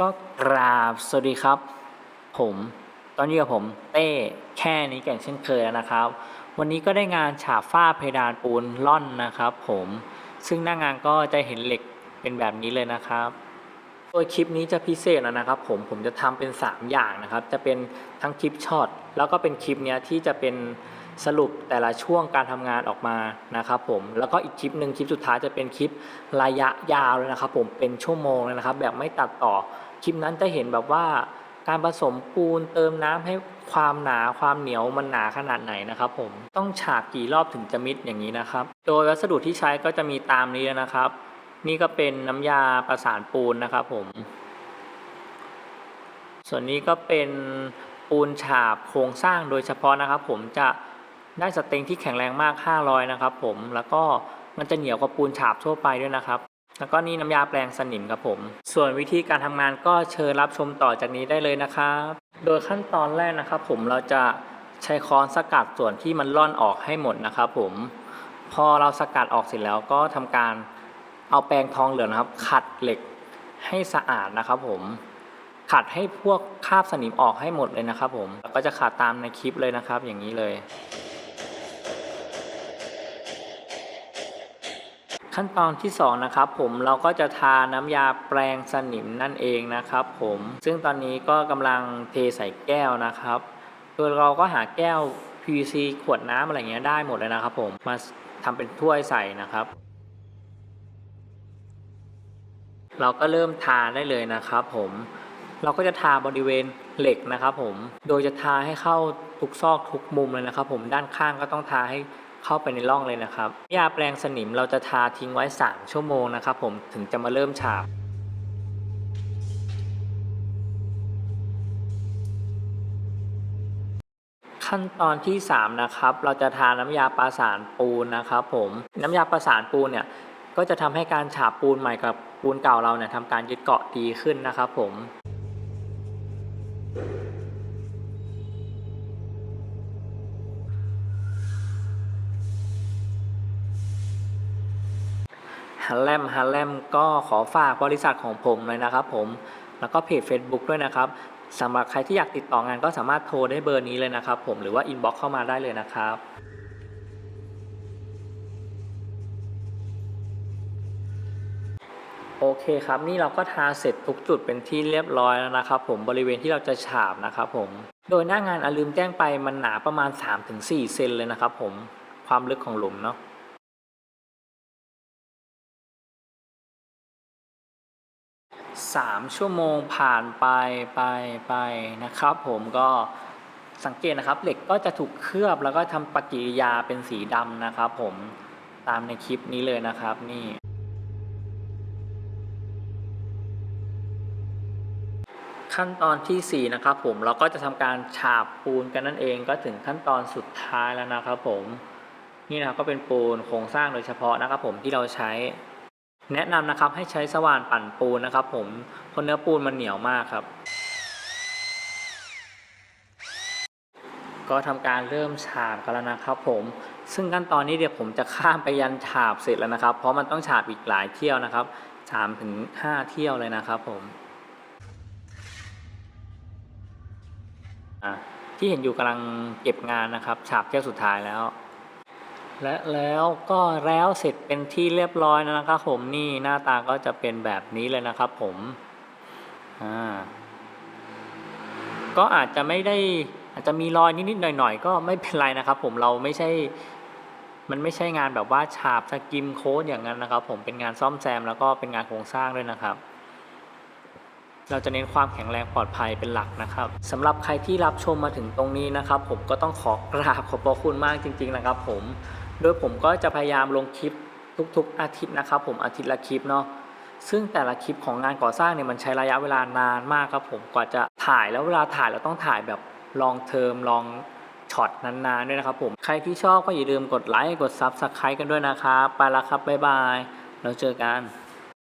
ก็กราบสวัสดีครับ ผมตอนนี้กับผมเต้แค่นี้แก่งเช่นเคยแล้วนะครับ วันนี้ก็ได้งานฉาบฝ้าเพดานปูนล่อนนะครับผมซึ่งหน้างานก็จะเห็นเหล็กเป็นแบบนี้เลยนะครับโดยคลิปนี้จะพิเศษนะครับ ผมผมจะทำเป็น 3 อย่างนะครับ จะเป็นทั้งคลิปช็อตแล้วก็เป็นคลิปเนี้ยที่จะเป็น สรุปแต่ละช่วงการทำงานออกมานะครับผมแล้วก็อีกคลิปหนึ่งคลิปสุดท้ายจะเป็นคลิประยะยาวเลยนะครับผมเป็นชั่วโมงเลยนะครับ แบบไม่ตัดต่อคลิปนั้นจะเห็นแบบว่าการผสมปูนเติมน้ำให้ความหนาความเหนียวมันหนาขนาดไหนนะครับผมต้องฉาบกี่รอบถึงจะมิดอย่างนี้นะครับ โดยวัสดุที่ใช้ก็จะมีตามนี้นะครับ นี่ก็เป็นน้ำยาประสานปูนนะครับผม ส่วนนี้ก็เป็นปูนฉาบโครงสร้างโดยเฉพาะนะครับ ผมจะ ได้สเต็งที่แข็งแรงมาก 500 นะครับผม แล้วก็มันจะเหนียวกว่าปูนฉาบทั่วไปด้วยนะครับ แล้วก็นี่น้ำยาแปลงสนิมครับผม ส่วนวิธีการทำงานก็เชิญรับชมต่อจากนี้ได้เลยนะครับ โดยขั้นตอนแรกนะครับ ผมเราจะใช้ค้อนสกัดส่วนที่มันร่อนออกให้หมดนะครับผม พอเราสกัดออกเสร็จแล้วก็ทำการเอาแปรงทองเหลืองนะครับ ขัดเหล็กให้สะอาดนะครับผมขัดให้พวกคราบสนิมออกให้หมดเลยนะครับผม แล้วก็จะขัดตามในคลิปเลยนะครับ อย่างนี้เลย ขั้นตอนที่ 2 นะครับผมเราก็จะทาน้ำยาแปรงสนิมนั่นเองนะครับผมซึ่งตอนนี้ก็กำลังเทใส่แก้วนะครับโดยเราก็หาแก้ว PVC ขวดน้ำอะไรเงี้ยได้หมดเลยนะครับผมมาทำเป็นถ้วยใส่นะครับ เราก็เริ่มทาได้เลยนะครับผมเราก็จะทาบริเวณเหล็กนะครับผมโดยจะทาให้เข้าทุกซอกทุกมุมเลยนะครับผมด้านข้างก็ต้องทาให้ เข้าไปในร่องเลยนะครับ ยาแปลงสนิมเราจะทาทิ้งไว้ 3 ชั่วโมงนะครับผมถึงจะมาเริ่มฉาบขั้นตอนที่ 3 นะครับ เราจะทาน้ำยาประสานปูนนะครับผมน้ำยาประสานปูนเนี่ยก็จะทำให้การฉาบปูนใหม่กับปูนเก่าเราเนี่ยทำการยึดเกาะดีขึ้นนะครับผม ฮัลแลมฮัลแลมก็ขอฝากบริษัทของผมเลยนะครับผม แล้วก็เพจ Facebook ด้วยนะครับสำหรับใครที่อยากติดต่องานก็สามารถโทรได้เบอร์นี้เลยนะครับผมหรือว่าอินบ็อกซ์เข้ามาได้เลยนะครับโอเคครับนี่เราก็ทาเสร็จทุกจุดเป็นที่เรียบร้อยแล้วนะครับ ผมบริเวณที่เราจะฉาบนะครับผมโดยหน้างานอลืมแจ้งไปมันหนาประมาณ 3-4 เซนเลยนะครับผมความลึกของหลุมเนาะ สามชั่วโมงผ่านไปไปไปนะครับ ผมก็สังเกตนะครับเหล็กก็จะถูกเคลือบแล้วก็ทำปฏิกิริยาเป็นสีดำนะครับ ผมตามในคลิปนี้เลยนะครับนี่ขั้นตอนที่ 4 นะครับผมเราก็จะทำการฉาบปูนกันนั่นเองก็ถึงขั้นตอนสุดท้ายแล้วนะครับผมนี่นะก็เป็นปูนโครงสร้างโดยเฉพาะนะครับผมที่เราใช้ แนะนำนะครับให้ใช้สว่านปั่นปูนนะครับ ผมเพราะเนื้อปูนมันเหนียวมากครับ ก็ทำการเริ่มฉาบกันแล้วนะครับ ผม ซึ่งขั้นตอนนี้เดี๋ยวผมจะข้ามไปยันฉาบเสร็จแล้วนะครับ เพราะมันต้องฉาบอีกหลายเที่ยวนะครับสามถึงห้าเที่ยวเลยนะครับ ผมที่เห็นอยู่กำลังเก็บงานนะครับ ฉาบเที่ยวสุดท้ายแล้ว และแล้วก็แล้วเสร็จเป็นที่เรียบร้อยนะครับผมนี่หน้าตาก็จะเป็นแบบนี้เลยนะครับผมอ่าก็อาจจะไม่ได้อาจจะมีรอยนิดๆหน่อยๆ ก็ไม่เป็นไรนะครับ ผมเราไม่ใช่ มันไม่ใช่งานแบบว่าฉาบสกิมโค้ดอย่างนั้นนะครับ ผมเป็นงานซ่อมแซมแล้วก็เป็นงานโครงสร้างด้วยนะครับเราจะเน้นความแข็งแรงปลอดภัยเป็นหลักนะครับสำหรับใครที่รับชมมาถึงตรงนี้นะครับ ผมก็ต้องขอกราบขอบพระคุณมากจริง ๆนะครับ ผม โดยผมก็จะพยายามลงคลิปทุกๆอาทิตย์นะครับผมอาทิตย์ละคลิปเนาะซึ่งแต่ละคลิปของงานก่อสร้างเนี่ยมันใช้ระยะเวลานานมากครับผมกว่าจะถ่ายแล้วเวลาถ่ายเราต้องถ่ายแบบลองเทอมลองช็อตนานๆด้วยนะครับผมใครที่ชอบก็อย่าลืมกดไลค์กดซับสไครต์กันด้วยนะครับไปละครับบ๊ายบายแล้วเจอกัน